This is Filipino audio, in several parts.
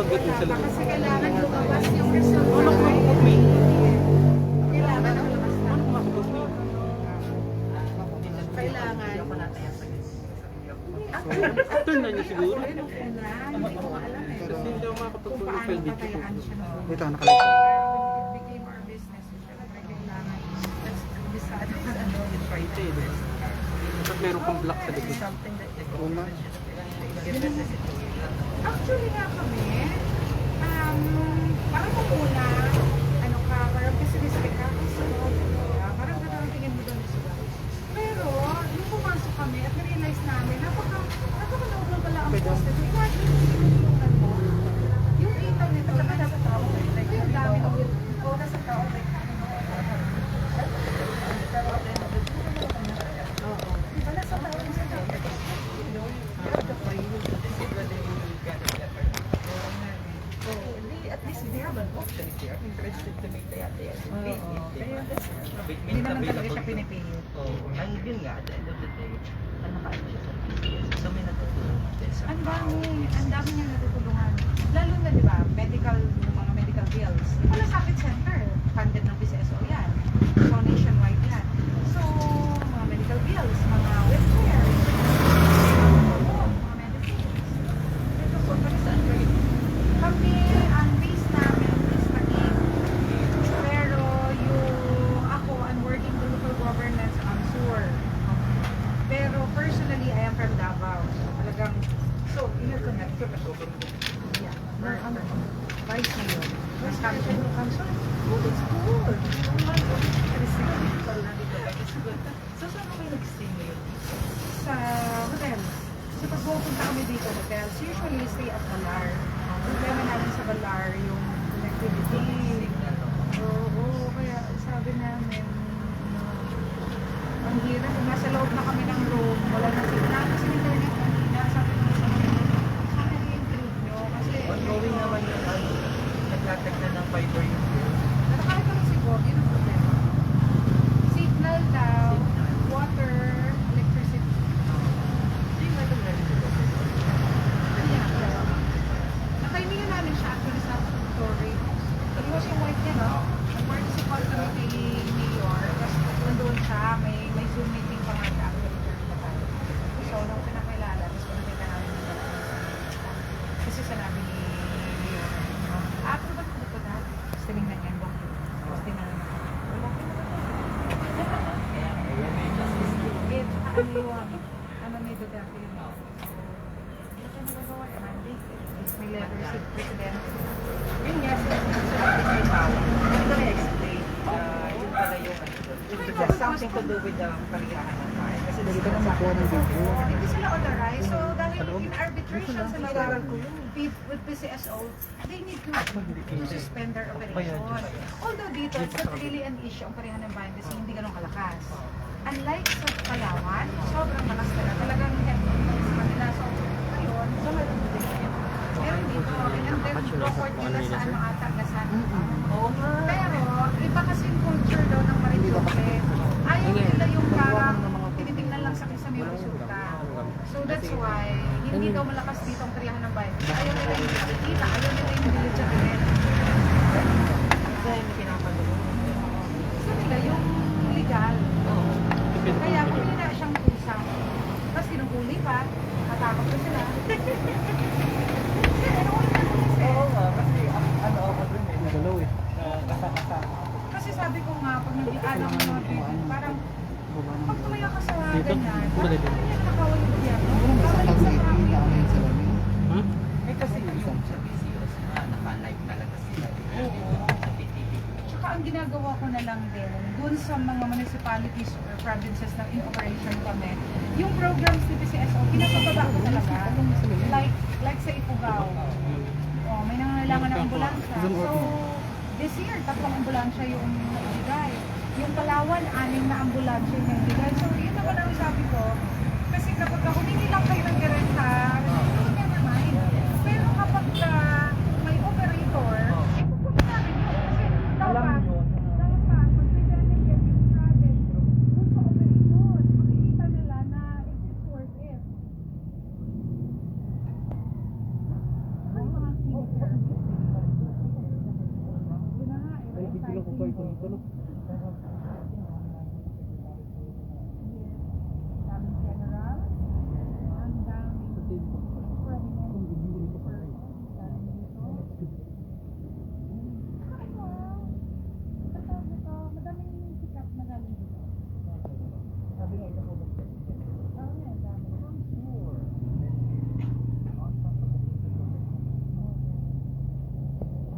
mag-getting sa loob. kasi kailangan lumabas yung result. Ano kung makapag May? Kailangan lumabas na. Ano kung makapag May? Kailangan. After na niya siguro. Hindi ko alam eh. Kasi hindi ako Kung makapag-profile paano video. Ito, nakalagay. Became our business. Siyempre, kailangan. That's bisado sa ano. Di ba? Tapos meron kang block sa likod. Actually nga kami, um, parang kung una, ano ka, parang pessimistic ka, kasi kaya parang ganun tingin mo doon sa Pero, nung pumasok kami at na-realize namin, napaka, napaka-noble pala ang post nito. Imagine yung ano, yung kita nito, yung dami ng oh, nasa tao, like, Oo. Di ba nasa tao, nasa tao. Oh, hindi, at least they have an option if they are interested to make the ate. Hindi naman talaga siya pinipilit. Oo. Ang yun nga, at the end of the day, ang nakaano siya sa PCS. So may natutulungan din sa Ang dami, ang dami niya natutulungan. Lalo na, di ba, medical, yung mga medical bills. Yung malasakit center, funded ng PCSO yan. So, nationwide yan. So, mga medical bills, mga wheelchair, mga mga medicines. Ito po, kami saan kayo? Kami, ang base namin is Taguig. Pero yung ako, I'm working the local governance on SUR. Pero personally, I am from Davao. So talagang, so, interconnect. Yeah. Or ano, vice mayor. Mas kami siya ng council. Oh, it's good. Oh my God. It's good. So saan mo kayo nag-stay ngayon? Sa hotel. So pag pupunta kami dito hotels, usually stay at Balar. Problema namin sa Balar yung connectivity. Oo, kaya sabi namin, ang hirap. Kung nasa loob na kami ng room, wala na signal. Kasi internet, ang hina. Sabi ko sa mga, sana i-improve nyo. Kasi, Ongoing naman yung ano, naglatag na ng fiber yung Pero kahit naman si Bob, yun ang problema. Signal daw, water, electricity. Hindi mo ito meron sa Nakaimingan namin siya actually sa story. Iwas yung white niya, no? Nag-participate kami kay Mayor. Tapos nandun siya, may, may Zoom meeting pa nga siya. So, nung pinakilala, tapos pinakita namin yung Kasi sinabi ni Mayor, ah, pero ba't ko na? Tapos tinignan niya yung bangko. Tapos tinignan niya. Wala ko na. Eh, tsaka ano yung, ano may Duterte yun. Siya may letter si President. Yun nga, may power. I'm gonna explain. Uh, yun pala yung ano something to do with the kaliyahan ng fire. Kasi dito na makuha ng video. Hindi sila authorized. So, dahil Sa in arbitration ko yun. with, PCSO, they need to, suspend their operation. Although dito, it's not really an issue ang pareha ng bayan kasi hindi ganun kalakas. Unlike sa Palawan, sobrang lakas talaga. Talagang headquarters sa kanila. So, ngayon, so meron din yun. Meron dito, and then report nila sa ano ata, na sa Oo nga. pero, iba kasi yung culture daw ng Marinduque. Ayaw nila yung parang tinitingnan lang sa kisame yung resulta. So that's why, hindi daw malakas dito ang kriyahan ng bayan. Ayaw nila yung nakikita, ayaw nila yung diligent. Dahil may pinapanood. Gusto nila yung legal. Kaya kung hindi na siyang pusa, tapos kinuhuli pa, matakot pa sila. Kasi ano ko naman kasi, Oo nga, kasi ano ako dun eh. Nagalaw eh. kasi sabi ko nga, pag mga people, parang Pag tumaya ka sa ganyan, parang yan nakawal yung gobyerno. Ano sa traffic. Ha? Eh kasi yung sa PCOS na naka-live talaga sila. Oo. Ang ginagawa ko na lang din, dun sa mga municipalities or provinces na in operation kami, yung programs ni PCSO, pinapababa ko talaga. Like, like sa Ifugao. Oh, may nangangailangan ng ambulansya. So, this year, tatlong ambulansya yung naibigay. Yung Palawan, anim na ambulansya yung naibigay. So, yun naman ang sabi ko. Kasi kapag ako, hindi lang kayo ng direct never mind. Pero kapag ah, may operator, eh, pupunta namin yun. Kasi dapat, Alam mo yun. dapat, pag-presenting yan yung province, dun sa operator, makikita nila na it is worth it. Ay, mga senior. tulog. Daming general. Ang daming prominent person. Daming dito. Ay, wow. Ito, ito. Madaming sikat na galing dito. Sabi nga ito po Oo nga, ang dami.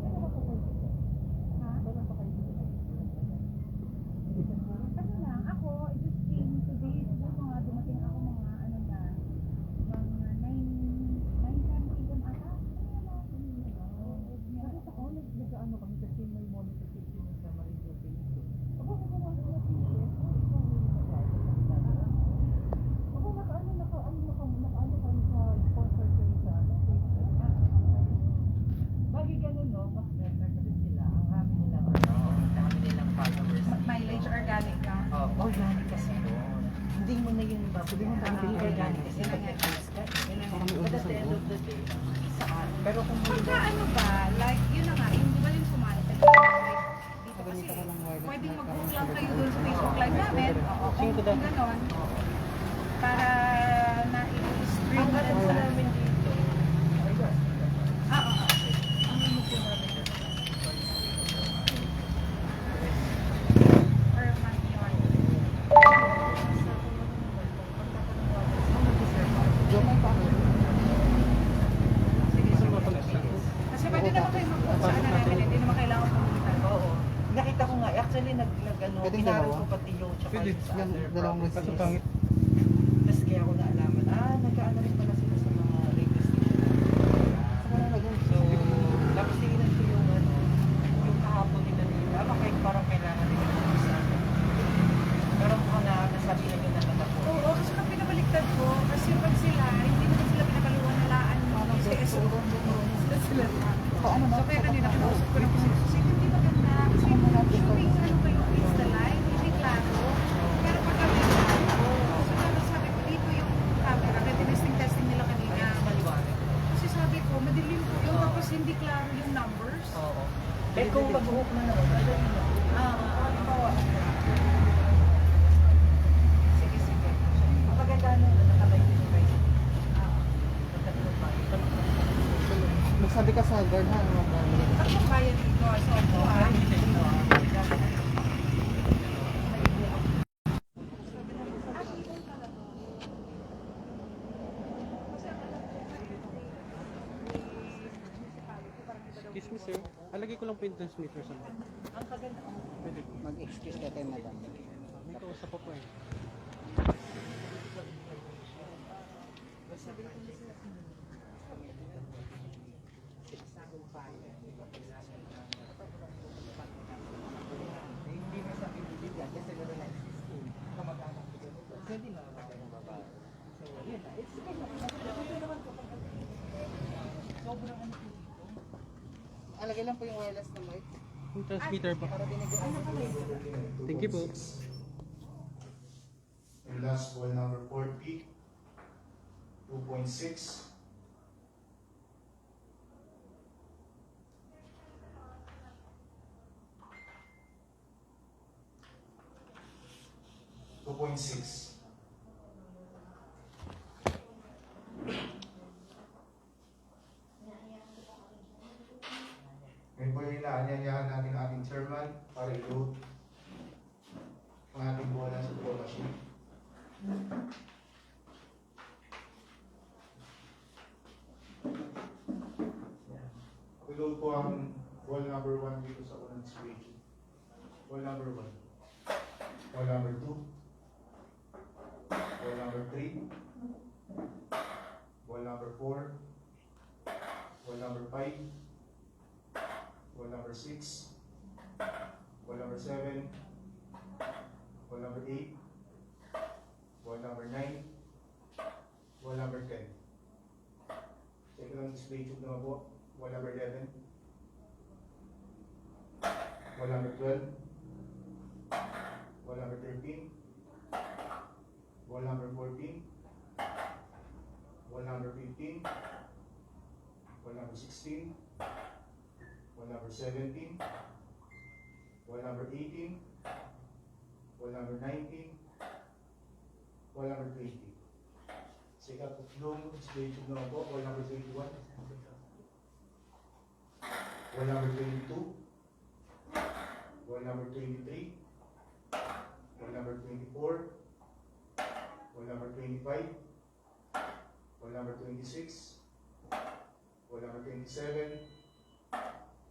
Ano ba po kayo? Ha? Ano lang, ako, I just came today. Siguro mga dumating ako mga ano na, mga 9, 9 p.m. ata. Bakit ako, nag-ano kami kasi may monitor system sa Marinduque. Ako, ako, ako, ako, ako, naka-ano, naka-ano, naka-ano, naka-ano kami sa sponsor ko yung sa Bagay ganun, no? Mas better kasi sila. Ang rami nilang ano, ang dami nilang followers. mileage organic ka. Oh, organic kasi yun. Hindi mo na yun babili mo Ah, hindi okay. organic kasi Yun lang nag-taste ka. Parang may But at utos the ang end of the day, saan? Pero kung Pagka hindi ano ba, like, yun na nga, yung di ba yung sumali ka dito, kasi, pwedeng mag-book kayo doon sa Facebook Live namin, oo, kung ganon, para na i-stream na rin sa sa namin dito, ay gas. Ah, oo, oo. Ang minuto namin dito. per month yun. Jomay pa ako. Sige, sige. Kasi pwede naman kayo mag-book sa ano namin, hindi naman kailangan pumunta. Oo. Nakita ko nga, actually nag, nag ano, Pwedeng pinaro dalawa? ko pati yung tsaka Pwede. yung sa Yung other dalawang properties. Kaso pangit. Tapos kaya ko naalaman, ah, nag-ano rin pala sila sa mga radio station. Saka na lagyan. So, tapos tingnan ko yung ano, yung kahapon nila nila, baka parang kailangan nila ng isa. Pero mukhang na, nasabi na yun naman ako. Oo, kasi pag pinabaliktad ko, kasi pag sila, hindi naman sila pinakaluwanalaan mo, kasi SO. Sila Paano So kaya kanina kinausap ko lang kasi kasi hindi maganda kasi yung ano ba yung is the line, hindi klaro. Pero pag kami klaro, so ano sabi ko dito yung camera, kaya tinesting-testing nila kanina. Kaya maliwanag. Kasi sabi ko, madilim po yung tapos hindi klaro yung numbers. Oo. Eh kung mag-hook na naman, madali na. Ah, halimbawa, sige, sige. Ang maganda nun, nakalive yung guys. Ah, magtatulog ba? Magsabi ka sa guard ha. mag- Ako kaya dito, so ako ah. Excuse me sir, alagay ko lang po yung transmitter sa mga. Ang kaganda. Pwede po. Mag-excuse ka tayo madam. May kausap pa po eh. Hindi mo sa bibigyan kasi wala na existing. Kamag-anak ko dito. Pwede na naman kayo babae. So, yun na. It's okay na. Ito naman kapag sobrang ano po dito. Alagay lang po yung wireless na mic. Yung transmitter po. Para binigyan. Thank you po. And last ball number 40, 2.6. Two point six. Ngayon po yung inaanyayahan natin ating chairman para i-load ang ating bola sa machine. I-load po ang ball number 1 dito sa unang situation. Ball number 1. Ball number 2. Ball number 3. Ball number 4. Ball number 5. Ball number 6. Ball number 7. Ball number 8. Ball number 9. Ball number 10. Check lang ang display tube naman po. Ball number 11. Ball number 12. Ball number 13. Ball number 14. Ball number 15. Ball number 16. Ball number 17. Wall number 18. Wall number 19. Wall number 20. Sika tatlong display tube naman po. Wall number 21. Wall number 22. Wall number 23. Wall number 24. Wall number 25. Wall number 26. Wall number 27.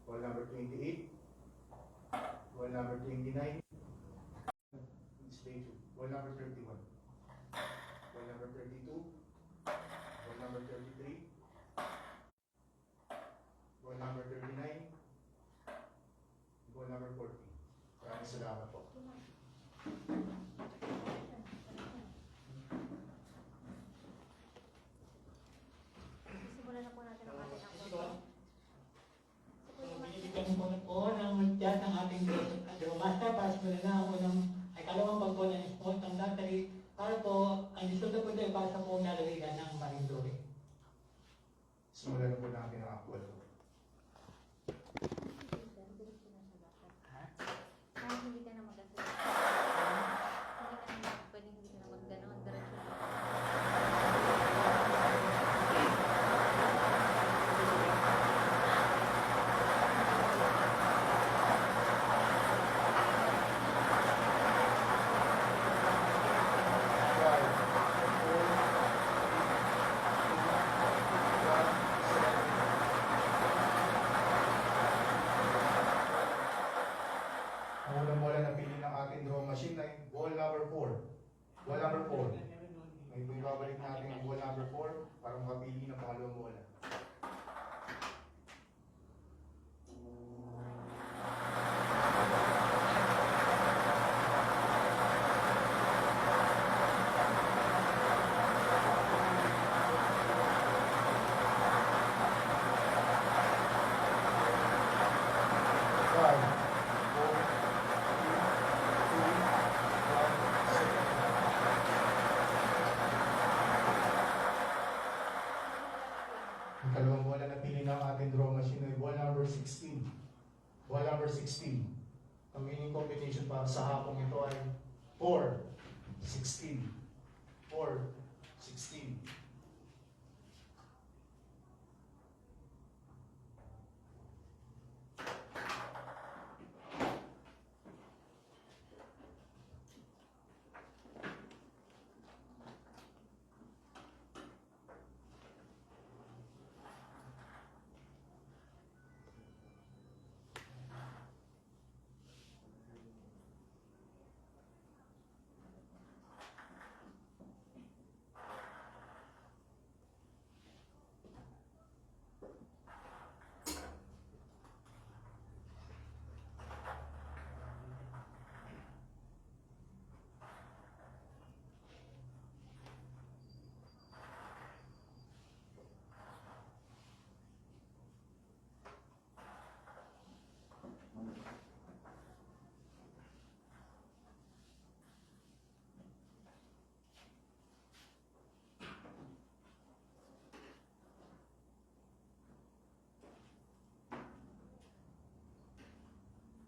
Wall number 28. Wall number 29. Display two. Wall number 31. Wall number 32. Wall number 33. Wall number 39. Wall number 40. Maraming salamat po. Simulan na po natin ang ating ang Binibigyan ko na po ng tiyat ng ating master para sa na ang unang ay kalawang pagpo ng sport ng lottery para po ang resulta po ito ay para sa po nalaligan ng Marindore. Simulan na po natin ang actual po. Kahit hindi ka na magkasalita. Hindi ka na pwedeng hindi ka na magganon. Diretso. Five, four, three, two, one, zero. Ang unang bola na pili ng ating draw machine ay ball number 4. Ball number 4. May ibabalik natin ang ball number 4 para makapili ng pangalawang bola. Five, four, three, two, one, zero. Ang kalawang bola na pili ng ating draw machine ay ball number 16. Ball number 16. Ang winning combination para sa hapong ito ay 4, 16. 4, 16.